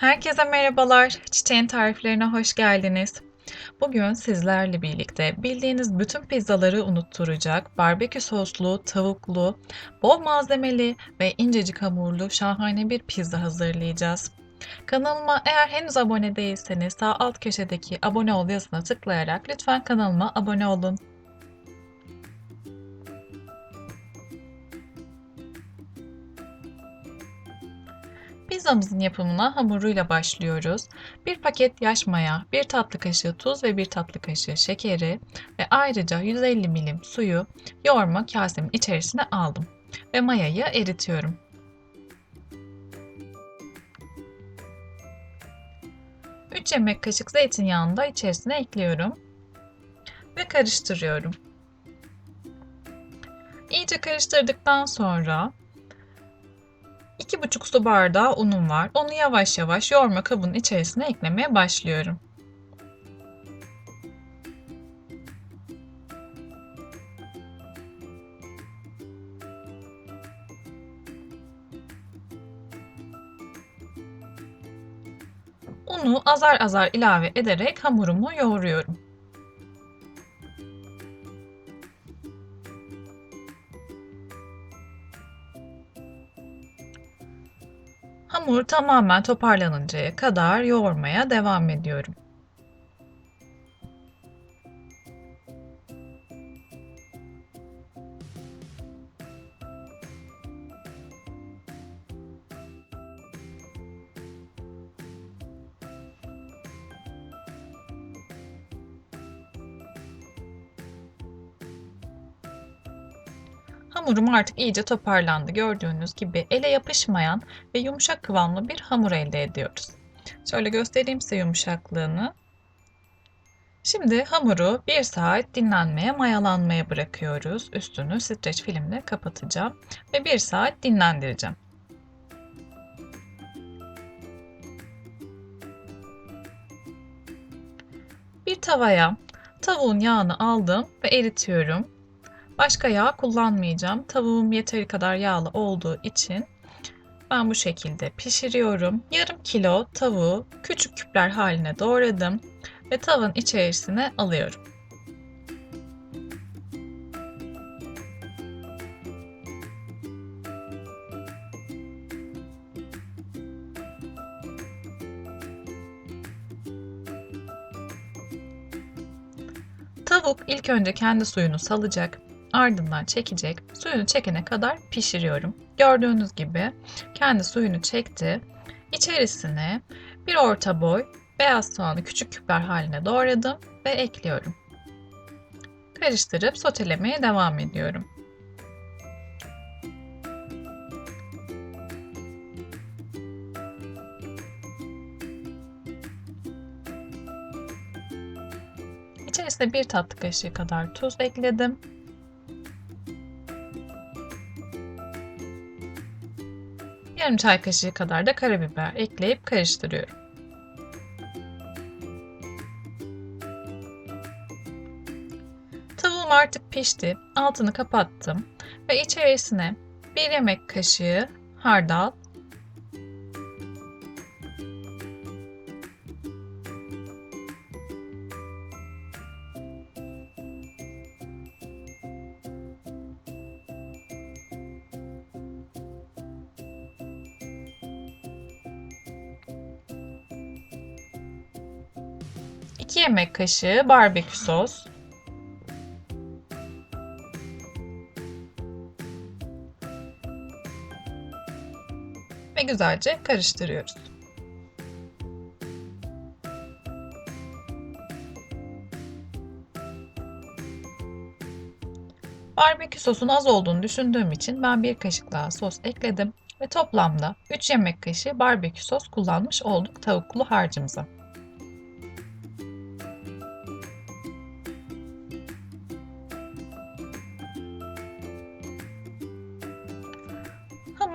Herkese merhabalar. Çiçeğin tariflerine hoş geldiniz. Bugün sizlerle birlikte bildiğiniz bütün pizzaları unutturacak barbekü soslu, tavuklu, bol malzemeli ve incecik hamurlu şahane bir pizza hazırlayacağız. Kanalıma eğer henüz abone değilseniz sağ alt köşedeki abone ol yazısına tıklayarak lütfen kanalıma abone olun. Pizzamızın yapımına hamuruyla başlıyoruz. Bir paket yaş maya, bir tatlı kaşığı tuz ve bir tatlı kaşığı şekeri ve ayrıca 150 milim suyu yoğurma kasemin içerisine aldım ve mayayı eritiyorum. Üç yemek kaşık zeytinyağını da içerisine ekliyorum ve karıştırıyorum. İyice karıştırdıktan sonra 2,5 su bardağı unum var. Onu yavaş yavaş yoğurma kabının içerisine eklemeye başlıyorum. Unu azar azar ilave ederek hamurumu yoğuruyorum. Tamamen toparlanıncaya kadar yoğurmaya devam ediyorum. Hamurum artık iyice toparlandı. Gördüğünüz gibi ele yapışmayan ve yumuşak kıvamlı bir hamur elde ediyoruz. Şöyle göstereyim size yumuşaklığını. Şimdi hamuru 1 saat dinlenmeye, mayalanmaya bırakıyoruz. Üstünü streç filmle kapatacağım ve 1 saat dinlendireceğim. Bir tavaya tavuğun yağını aldım ve eritiyorum. Başka yağ kullanmayacağım. Tavuğum yeteri kadar yağlı olduğu için ben bu şekilde pişiriyorum. Yarım kilo tavuğu küçük küpler haline doğradım ve tavanın içerisine alıyorum. Tavuk ilk önce kendi suyunu salacak. Ardından çekecek. Suyunu çekene kadar pişiriyorum. Gördüğünüz gibi kendi suyunu çekti. İçerisine bir orta boy beyaz soğanı küçük küpler haline doğradım ve ekliyorum. Karıştırıp sotelemeye devam ediyorum. İçerisine bir tatlı kaşığı kadar tuz ekledim. Yarım çay kaşığı kadar da karabiber ekleyip karıştırıyorum. Tavuğum artık pişti. Altını kapattım ve içerisine bir yemek kaşığı hardal, iki yemek kaşığı barbekü sos, ve güzelce karıştırıyoruz. Barbekü sosun az olduğunu düşündüğüm için ben bir kaşık daha sos ekledim ve toplamda 3 yemek kaşığı barbekü sos kullanmış olduk tavuklu harcımıza.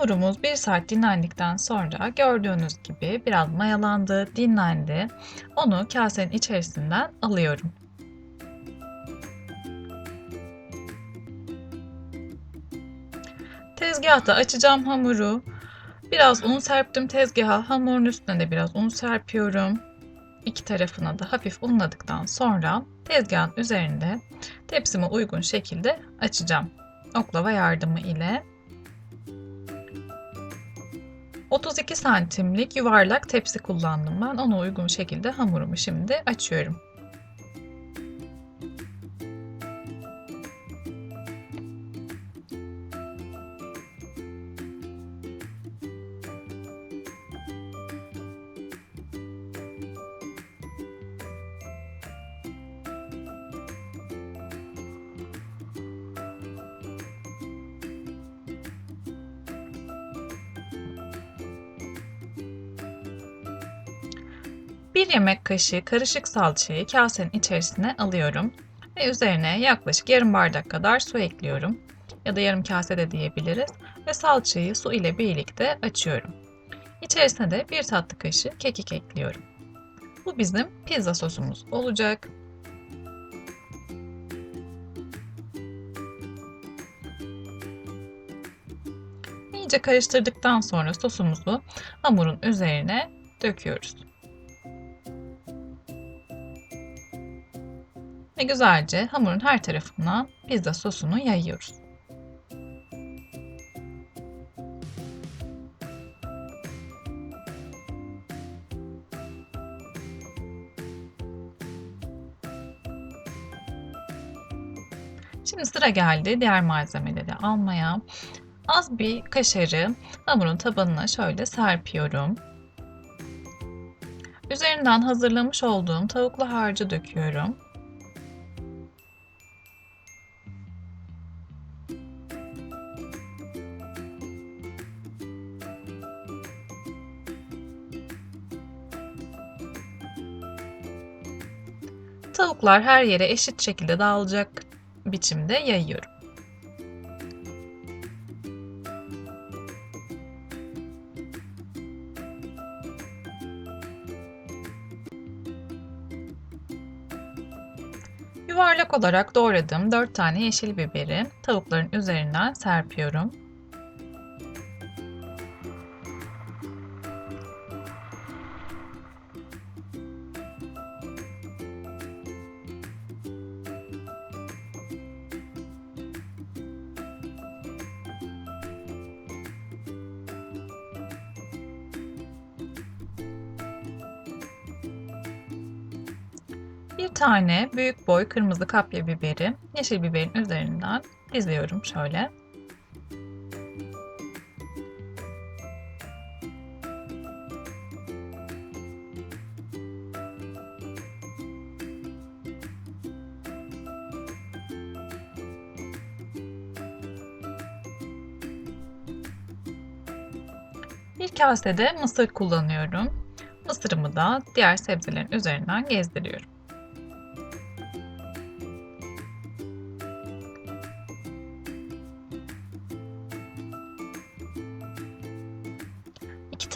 Hamurumuz 1 saat dinlendikten sonra gördüğünüz gibi biraz mayalandı, dinlendi. Onu kasenin içerisinden alıyorum. Tezgahta açacağım hamuru. Biraz un serptim tezgaha. Hamurun üstüne de biraz un serpiyorum. İki tarafına da hafif unladıktan sonra tezgahın üzerinde tepsime uygun şekilde açacağım. Oklava yardımı ile. 32 santimlik yuvarlak tepsi kullandım ben. Ona uygun şekilde hamurumu şimdi açıyorum. Bir yemek kaşığı karışık salçayı kasenin içerisine alıyorum ve üzerine yaklaşık yarım bardak kadar su ekliyorum ya da yarım kase de diyebiliriz ve salçayı su ile birlikte açıyorum. İçerisine de bir tatlı kaşığı kekik ekliyorum. Bu bizim pizza sosumuz olacak. İyice karıştırdıktan sonra sosumuzu hamurun üzerine döküyoruz. Ve güzelce hamurun her tarafına pizza sosunu yayıyoruz. Şimdi sıra geldi diğer malzemeleri almaya. Az bir kaşarı hamurun tabanına şöyle serpiyorum. Üzerinden hazırlamış olduğum tavuklu harcı döküyorum. Tavuklar her yere eşit şekilde dağılacak biçimde yayıyorum. Yuvarlak olarak doğradığım 4 tane yeşil biberi tavukların üzerinden serpiyorum. Bir tane büyük boy kırmızı kapya biberi yeşil biberin üzerinden diziyorum şöyle. Bir kasede mısır kullanıyorum. Mısırımı da diğer sebzelerin üzerinden gezdiriyorum.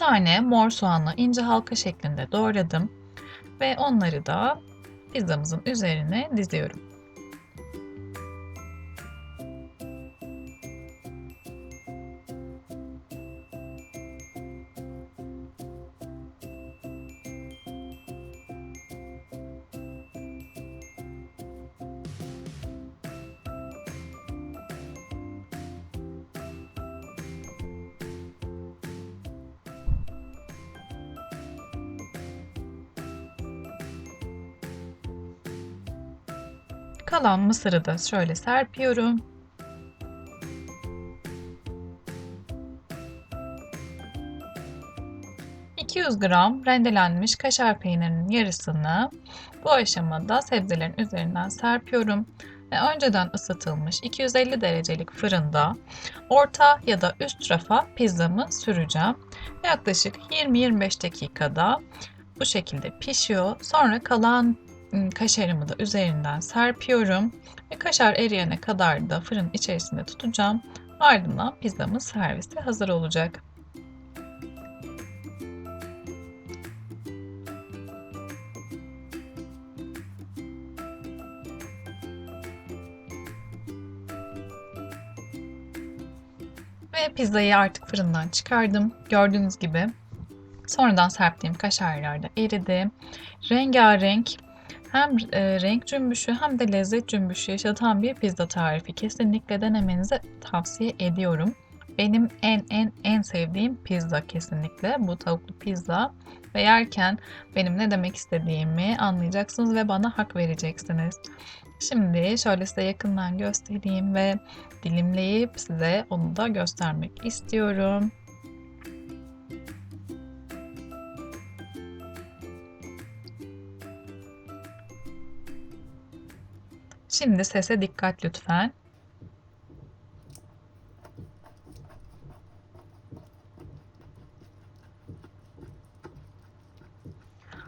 Tane mor soğanı ince halka şeklinde doğradım ve onları da pizzamızın üzerine diziyorum. Kalan mısırı da şöyle serpiyorum. ...200 gram rendelenmiş kaşar peynirinin yarısını bu aşamada sebzelerin üzerinden serpiyorum ve önceden ısıtılmış 250 derecelik fırında orta ya da üst rafa pizzamı süreceğim. Yaklaşık 20-25 dakikada bu şekilde pişiyor. Sonra kalan kaşarımı da üzerinden serpiyorum ve kaşar eriyene kadar da fırın içerisinde tutacağım. Ardından pizzamız servise hazır olacak. Ve pizzayı artık fırından çıkardım. Gördüğünüz gibi sonradan serptiğim kaşarlar da eridi. Rengarenk hem e, renk cümbüşü hem de lezzet cümbüşü yaşatan bir pizza tarifi. Kesinlikle denemenizi tavsiye ediyorum. Benim en en en sevdiğim pizza kesinlikle bu tavuklu pizza. Ve yerken benim ne demek istediğimi anlayacaksınız ve bana hak vereceksiniz. Şimdi şöyle size yakından göstereyim ve dilimleyip size onu da göstermek istiyorum. Şimdi sese dikkat lütfen.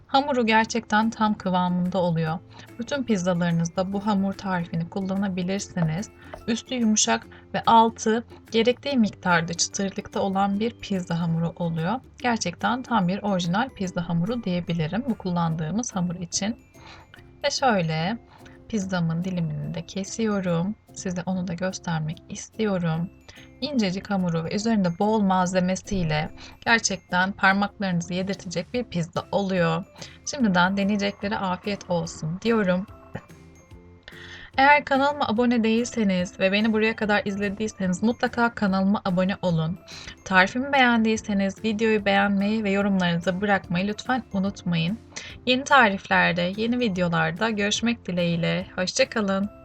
Hamuru gerçekten tam kıvamında oluyor. Bütün pizzalarınızda bu hamur tarifini kullanabilirsiniz. Üstü yumuşak ve altı gerektiği miktarda çıtırlıkta olan bir pizza hamuru oluyor. Gerçekten tam bir orijinal pizza hamuru diyebilirim bu kullandığımız hamur için. Ve şöyle pizzamın dilimini de kesiyorum. Size onu da göstermek istiyorum. İncecik hamuru ve üzerinde bol malzemesiyle gerçekten parmaklarınızı yedirtecek bir pizza oluyor. Şimdiden deneyeceklere afiyet olsun diyorum. Eğer kanalıma abone değilseniz ve beni buraya kadar izlediyseniz mutlaka kanalıma abone olun. Tarifimi beğendiyseniz videoyu beğenmeyi ve yorumlarınızı bırakmayı lütfen unutmayın. Yeni tariflerde, yeni videolarda görüşmek dileğiyle. Hoşçakalın.